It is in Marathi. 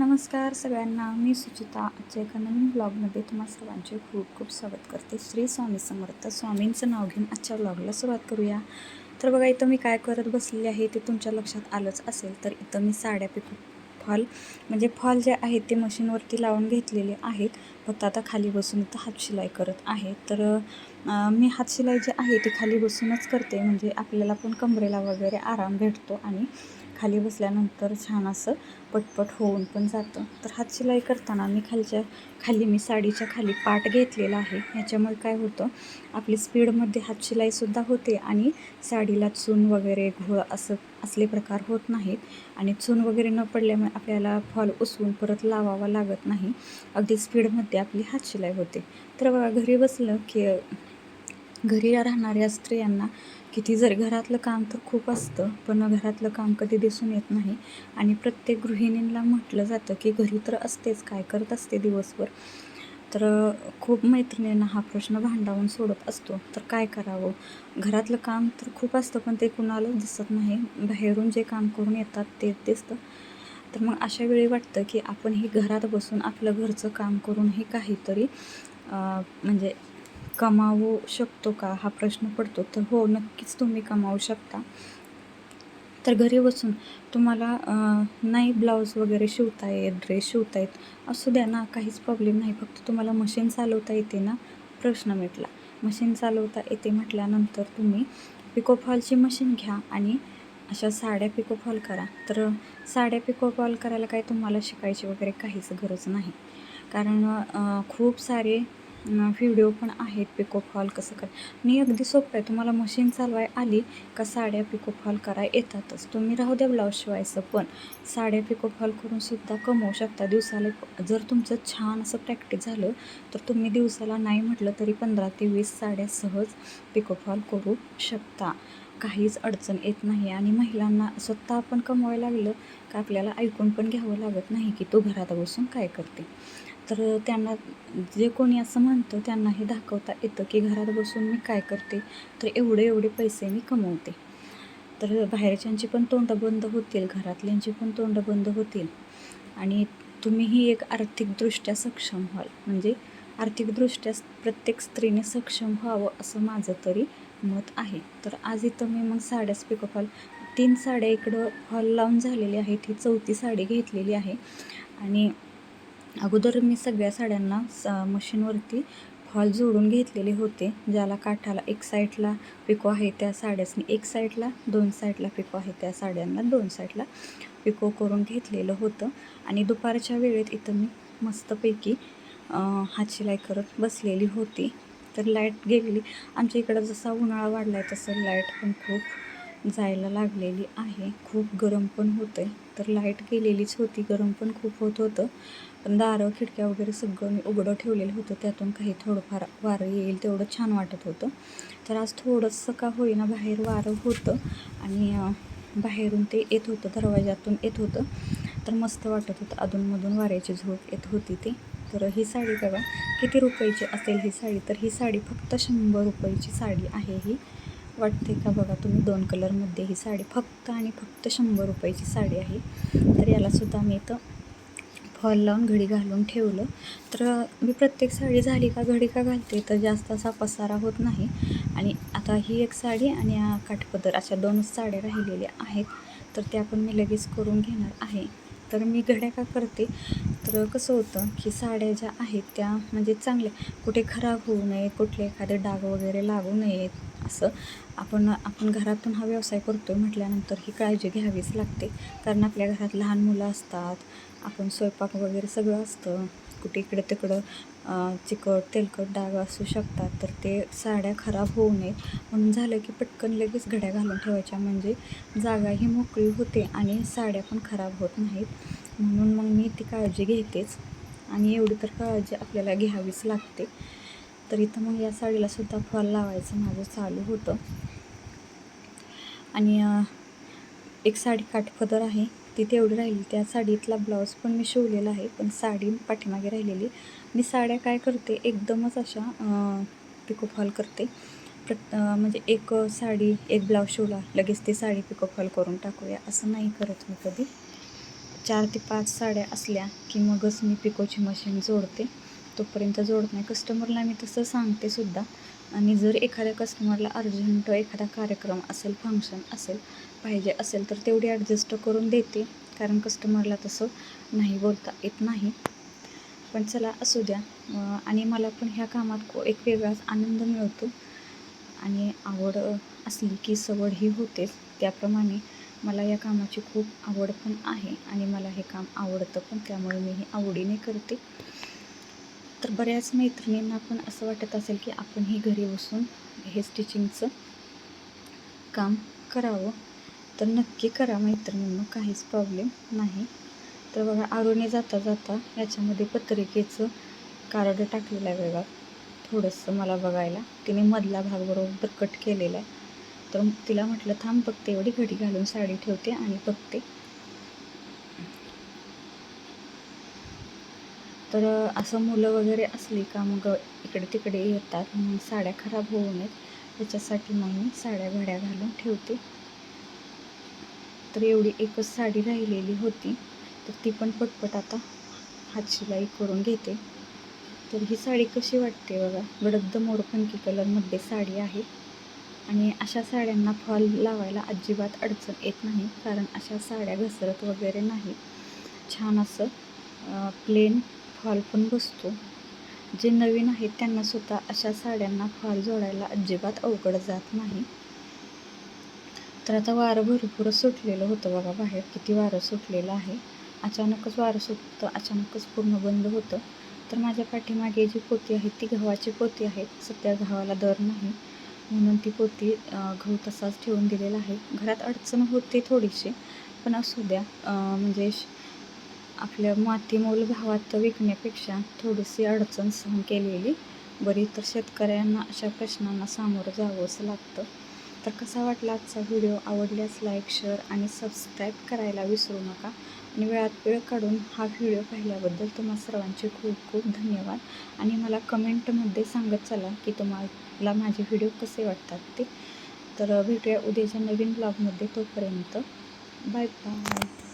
नमस्कार सगळ्यांना मी सुचिता. आजच्या एका नवीन ब्लॉगमध्ये तुम्हा सर्वांचे खूप खूप स्वागत करते. श्री स्वामी समर्थ स्वामींचं नाव घेऊन आजच्या ब्लॉगला सुरुवात करूया. तर बघा इथं मी काय करत बसलेली आहे ते तुमच्या लक्षात आलंच असेल तर इथं मी साड्या पिकू फॉल म्हणजे फॉल जे आहेत ते मशीनवरती लावून घेतलेले आहेत. फक्त आता खाली बसून इथं हातशिलाई करत आहे. तर मी हातशिलाई जे आहे ती खाली बसूनच करते. म्हणजे आपल्याला पण कमरेला वगैरे आराम भेटतो आणि खाली बसल्यानंतर छान असं पटपट होऊन पण जातं. तर हातशिलाई करताना मी खालच्या खाली मी साडीच्या खाली पाट घेतलेला आहे. ह्याच्यामुळे काय होतं आपली स्पीडमध्ये हातशिलाईसुद्धा होते आणि साडीला चून वगैरे घोळ असं असले प्रकार होत नाहीत. आणि चून वगैरे न पडल्यामुळे आपल्याला फॉल उसवून परत लावावा लागत नाही. अगदी स्पीडमध्ये आपली हातशिलाई होते. तर बघा घरी बसलं की घरी राहणाऱ्या स्त्रियांना किती जर घरातलं काम तर खूप असतं पण घरातलं काम कधी दिसून येत नाही. आणि प्रत्येक गृहिणींना म्हटलं जातं की घरी तर असतेच काय करत असते दिवसभर? तर खूप मैत्रिणींना हा प्रश्न भांडावून सोडत असतो. तर काय करावं? घरातलं काम तर खूप असतं पण ते कुणालाच दिसत नाही. बाहेरून जे काम करून येतात ते दिसतं. तर मग अशा वेळी वाटतं की आपण ही घरात बसून आपलं घरचं काम करूनही काहीतरी म्हणजे कमावू शकतो का? हा प्रश्न पडतो. तर हो नक्कीच तुम्ही कमावू शकता. तर घरी बसून तुम्हाला नाही ब्लाऊज वगैरे शिवता येत ड्रेस शिवता येत असू द्या ना काहीच प्रॉब्लेम नाही. फक्त तुम्हाला मशीन चालवता येते ना प्रश्न मिटला. मशीन चालवता येते म्हटल्यानंतर तुम्ही पिकोफॉलची मशीन घ्या आणि अशा साड्या पिकोफॉल करा. तर साड्या पिकोफॉल करायला काय तुम्हाला शिकायची वगैरे काहीच गरज नाही. कारण खूप सारे व्हिडिओ पण आहेत पिकोफॉल कसं कर आणि अगदी सोपं आहे. तुम्हाला मशीन चालवाय आली का साड्या पिकोफॉल कराय येतातच. तुम्ही राहू द्या ब्लाऊज शिवायचं पण. साड्या पिकोफॉल करून सुद्धा कमवू शकता. दिवसाला जर तुमचं छान असं प्रॅक्टिस झालं तर तुम्ही दिवसाला नाही म्हटलं तरी पंधरा ते वीस साड्या सहज पिकोफॉल करू शकता. काहीच अडचण येत नाही. आणि महिलांना स्वतः आपण कमवायला लागलं का आपल्याला ऐकून पण घ्यावं लागत नाही की तू घरात बसून काय करते. तर त्यांना जे कोणी असं म्हणतं त्यांना हे दाखवता येतं की घरात बसून मी काय करते? तर एवढे एवढे पैसे मी कमवते. तर बाहेरच्यांची पण तोंड बंद होतील घरातल्यांची पण तोंड बंद होतील. आणि तुम्हीही एक आर्थिकदृष्ट्या सक्षम व्हाल. म्हणजे आर्थिकदृष्ट्या प्रत्येक स्त्रीने सक्षम व्हावं असं माझं तरी मत आहे. तर आज इथं मी मग साड्याच हॉल तीन साड्या इकडं हॉल लावून झालेली आहेत. ही चौथी साडी घेतलेली आहे. आणि अगोदर मी सगळ्या साड्यांना स मशीनवरती फॉल जोडून घेतलेले होते ज्याला काठाला एक साईडला पिको आहे त्या साड्यासनी एक साईडला दोन साईडला पिको आहे त्या साड्यांना दोन साईडला पिको करून घेतलेलं होतं. आणि दुपारच्या वेळेत इथं मी मस्तपैकी अं, हातशिलाई करत बसलेली होती. तर लाइट गेलेली. आमच्या इकडं जसा उन्हाळा वाढला आहे तसं लाइट पण खूप जायला लागलेली आहे. खूप गरम पण होतं आहे तर लाइट गेलेलीच होती. गरम पण खूप होत होतं. पण दारं खिडक्या वगैरे सगळं मी उघडं ठेवलेलं होतं. त्यातून काही थोडंफार वारं येईल तेवढं छान वाटत होतं. तर आज थोडंसं का होईना बाहेर वारं होतं आणि बाहेरून ते येत होतं. दरवाजातून येत होतं. तर मस्त वाटत होतं. अधूनमधून वाऱ्याची झोप येत होती ती. तर ही साडी बघा. किती रुपयाची असेल ही साडी. तर ही साडी फक्त शंभर रुपयाची साडी आहे ही. वाटते का बघा तुम्ही दोन कलरमध्ये ही साडी फक्त आणि फक्त शंभर रुपयाची साडी आहे. तर यालासुद्धा मी इथं फॉल लावून घडी घालून ठेवलं. तर मी प्रत्येक साडी झाली का घडी का घालते तर जास्त असा पसारा होत नाही. आणि आता ही एक साडी आणि काठपदर अशा दोनच साड्या राहिलेल्या आहेत. तर त्या पण मी लगेच करून घेणार आहे. तर मी घड्या का करते? तर कसं होतं की साड्या ज्या आहेत त्या म्हणजे चांगल्या कुठे खराब होऊ नये कुठले एखादे डाग वगैरे लागू नयेत. असं. आपण आपण घरातून हा व्यवसाय करतो आहे म्हटल्यानंतर ही काळजी घ्यावीच लागते. कारण आपल्या घरात लहान मुलं असतात आपण स्वयंपाक वगैरे सगळं असतं. कुठे इकडं तिकडं चिकट तेलकट डाग असू शकतात तर ते साड्या खराब होऊ नये म्हणून झालं की पटकन लगेच घड्या घालून ठेवायच्या. म्हणजे जागा ही मोकळी होते आणि साड्या पण खराब होत नाहीत. म्हणून मग मी ती काळजी घेतेच. आणि एवढी तर काळजी आपल्याला घ्यावीच लागते. तर इथं मग या साडीला सुद्धा फॉल लावायचं माझं चालू होतं. आणि एक साडी काठपदर आहे ती तेवढी राहिली. त्या साडीतला ब्लाऊज पण मी शिवलेला आहे पण साडी पाठीमागे राहिलेली. मी साड्या काय करते एकदमच अशा अं, पिकोफॉल करते. प्रत म्हणजे एक साडी एक ब्लाऊज शिवला लगेच ती साडी पिकोफॉल करून टाकूया असं नाही करत मी कधी. चार ते पाच साड्या असल्या की मगच मी पिकोची मशीन जोडते. तोपर्यंत जोडत नाही. कस्टमरला मी तसं सांगते सुद्धा. आणि जर एखाद्या कस्टमरला अर्जंट एखादा कार्यक्रम असेल फंक्शन असेल पाहिजे असेल तर तेवढी ॲडजस्ट करून देते. कारण कस्टमरला तसं नाही बोलता येत नाही. पण चला असू द्या. आणि मला पण ह्या कामात एक वेगळाच आनंद मिळतो. आणि आवड असली की सवड ही होतेच. त्याप्रमाणे मला या कामाची खूप आवड पण आहे. आणि मला हे काम आवडतं पण त्यामुळे मी हे आवडीने करते. तर बऱ्याच मैत्रिणींना पण असं वाटत असेल की आपण ही घरी बसून हे स्टिचिंगचं काम करावं. तर नक्की करा मैत्रिणींना काहीच प्रॉब्लेम नाही. तर बघा आरोने जाता जाता याच्यामध्ये पत्रिकेचं कार्ड टाकलेलं आहे बघा. थोडंसं मला बघायला. तिने मधला भाग बरोबर कट केलेला आहे. तर तिला म्हटलं थांब बघते एवढी घडी घालून साडी ठेवते आणि बघते. तर असं मुलं वगैरे असली का मग इकडे तिकडे येतात मग साड्या खराब होऊ नयेत. याच्यासाठी मग मी साड्या भाड्या घालून ठेवते. तर एवढी एकच साडी राहिलेली होती. तर ती पण पटपट आता हातशिलाई करून घेते. तर ही साडी कशी वाटते बघा. गडद्द मोरपंखी कलरमध्ये साडी आहे. आणि अशा साड्यांना फॉल लावायला अजिबात अडचण येत नाही. कारण अशा साड्या घसरत वगैरे नाही. छान असं प्लेन फॉल पण बसतो. जे नवीन आहेत त्यांना सुद्धा अशा साड्यांना फॉल जोडायला अजिबात अवघड जात नाही. तर आता वारं भरपूर सुटलेलं होतं बघा बाहेर. किती वारं सुटलेलं आहे. अचानकच वारं सुटतं अचानकच पूर्ण बंद होतं. तर माझ्या पाठीमागे जी पोती आहे ती गव्हाची पोती आहे सध्या गव्हाला दर नाही. म्हणून ती पोती गहू तसाच ठेवून दिलेला आहे. घरात अडचण होते थोडीशी पण असू द्या. म्हणजे आपल्या मातीमोल भावात विकण्यापेक्षा थोडीशी अडचण सहन केलेली बरी तर शेतकऱ्यांना अशा प्रश्नांना सामोरं जावंच लागतं. तर कसा वाटला आजचा व्हिडिओ? आवडल्यास लाईक शेअर आणि सबस्क्राईब करायला विसरू नका. आणि वेळात वेळ काढून हा व्हिडिओ पाहिल्याबद्दल तुम्हा सर्वांचे खूप खूप धन्यवाद. आणि मला कमेंटमध्ये सांगत चला की तुम्हाला माझे व्हिडिओ कसे वाटतात ते. तर भेटूया उद्याच्या नवीन ब्लॉगमध्ये तोपर्यंत. Bye bye.